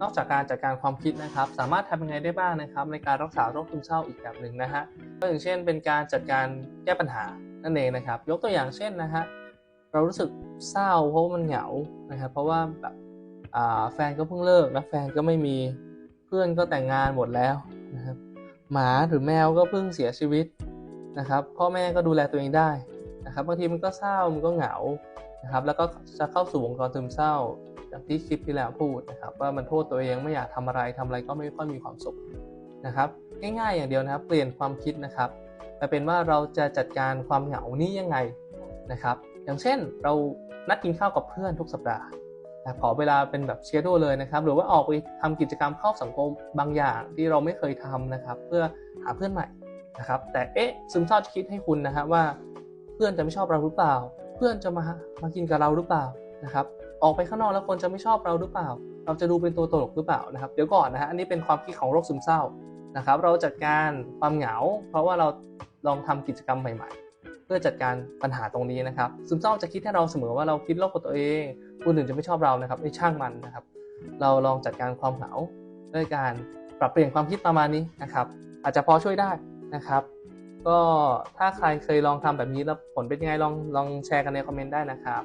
นอกจากการจัดการความคิดนะครับ สามารถทำยังไงได้บ้างนะครับ ในการรักษาโรคซึมเศร้าอีกแบบหนึ่งนะฮะก็อย่างเช่น เป็นการจัดการแก้ปัญหานั่นเองนะครับ ยกตัวอย่างเช่นนะฮะเรารู้สึกเศร้าเพราะว่ามันเหงานะครับเพราะว่าแบบแฟนก็เพิ่งเลิกนะแฟนก็ไม่มีเพื่อนก็แต่งงานหมดแล้วนะครับหมาหรือแมวก็เพิ่งเสียชีวิตนะครับ พ่อแม่ก็ดูแลตัวเองได้นะครับบางทีมันก็เศร้ามันก็เหงานะครับแล้วก็จะเข้าสู่วงจรซึมเศร้า อย่างที่คลิปที่แล้วพูดนะครับว่ามันโทษตัวเองไม่อยากทำอะไรทำอะไรก็ไม่ค่อยมีความสุขนะครับง่ายๆอย่างเดียวนะครับ เปลี่ยนความคิดนะครับไปเป็นว่าเราจะจัดการความเหงานี้ยังไงนะครับ อย่างเช่นเรานัดกินข้าวกับเพื่อนทุกสัปดาห์ขอเวลาเป็นแบบเชียร์ดเลยนะครับ หรือว่าออกไปทำกิจกรรมเข้าสังคมบางอย่างที่เราไม่เคยทำนะครับ เพื่อหาเพื่อนใหม่นะครับ แต่เอ๊ะซึมเศร้าจะคิดให้คุณนะครับว่า เพื่อนจะไม่ชอบเราหรือเปล่า เพื่อนจะมามากินกับเราหรือเปล่านะครับ ออกไปข้างนอกแล้วคนจะไม่ชอบเราหรือเปล่า เราจะดูเป็นตัวตลกหรือเปล่านะครับ เดี๋ยวก่อนนะฮะ อันนี้เป็นความคิดของโรคซึมเศร้านะครับ เราจัดการความเหงา เพราะว่าเราลองทำกิจกรรมใหม่ ๆ เพื่อจัดการปัญหาตรงนี้นะครับ ซึมเศร้าจะคิดให้เราเสมอว่าเราคิดโลกกับตัวเอง คนอื่นจะไม่ชอบเรานะครับไม่ช่างมันนะครับ เราลองจัดการความเหงาด้วยการปรับเปลี่ยนความคิดประมาณนี้นะครับ อาจจะพอช่วยได้นะครับ ก็ถ้าใครเคยลองทำแบบนี้แล้วผลเป็นยังไงลองลองแชร์กันในคอมเมนต์ได้นะครับ